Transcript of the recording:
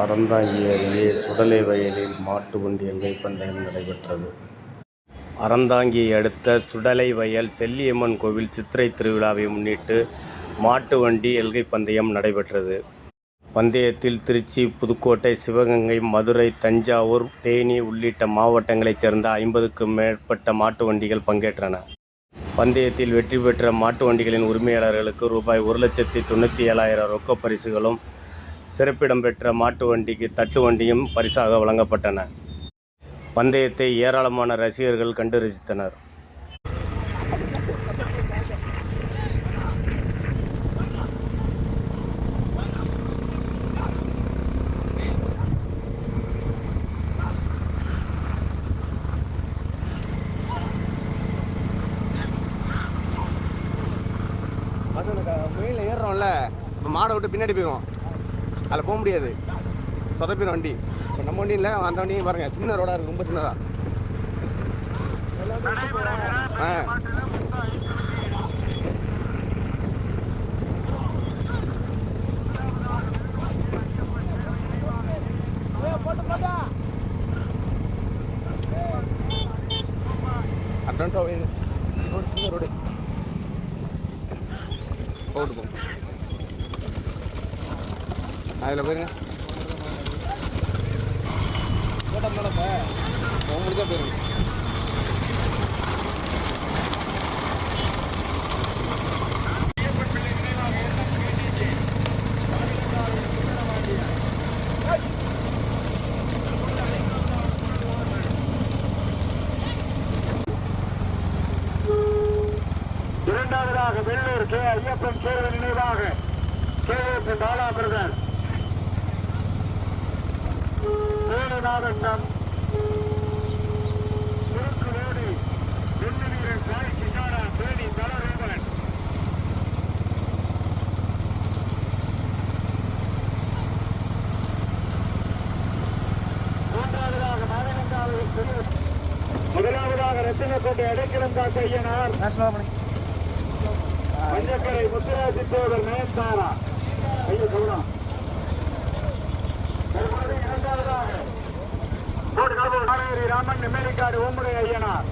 அறந்தாங்கி அருகே சுடலை வயலில் மாட்டு வண்டி எல்கை பந்தயம் நடைபெற்றது. அறந்தாங்கியை அடுத்த சுடலை வயல் செல்லியம்மன் கோவில் சித்திரை திருவிழாவை முன்னிட்டு மாட்டு வண்டி எல்கை பந்தயம் நடைபெற்றது. பந்தயத்தில் திருச்சி, புதுக்கோட்டை, சிவகங்கை, மதுரை, தஞ்சாவூர், தேனி உள்ளிட்ட மாவட்டங்களைச் சேர்ந்த ஐம்பதுக்கும் மேற்பட்ட மாட்டு வண்டிகள் பங்கேற்றன. பந்தயத்தில் வெற்றி பெற்ற மாட்டு வண்டிகளின் உரிமையாளர்களுக்கு ரூபாய் ஒரு லட்சத்தி தொண்ணூற்றி ஏழாயிரம் ரொக்கப் பரிசுகளும், சிறப்பிடம் பெற்ற மாட்டு வண்டிக்கு தட்டு வண்டியும் பரிசாக வழங்கப்பட்டன. பந்தயத்தை ஏராளமான ரசிகர்கள் கண்டு ரசித்தனர். ஏறுறோம்ல மாடை விட்டு பின்னாடி போயிடும் அதில் போக முடியாது. சொதப்பிடும் வண்டி. இப்போ நம்ம வண்டி இல்லை அந்த வண்டியும் பாருங்க சின்ன ரோடாக இருக்குது ரொம்ப சின்னதாக ஆ. அட்வான்ஸாக போயிடுது ரோடு சின்ன ரோடு. போட்டு போ அதில் போயிருங்க போட்டோம் தானே இப்போ முடிஞ்சா போயிருங்க இரண்டாவதாக வெள்ளூர் கே ஐயப்பன் தேர்வு நினைவாக கே பாலா பிரதர் வேலு மாவட்டம் குறுக்கு ரோடு வெள்ளி வீரர் சாய் கிஷாரா தேனி தலரேவன் மூன்றாவதாக மாதவங்காவில் முதலாவதாக ரத்தினக்கோட்டை அடைக்கலம் காக்க ஐயனார் மஞ்சக்கரை முத்துராஜி தேவர் நயன்தாரா ஐயோ கவுனம் தற்போது ராமன் நிம்மதிக்காடு ஓம்புடை ஐயனார்.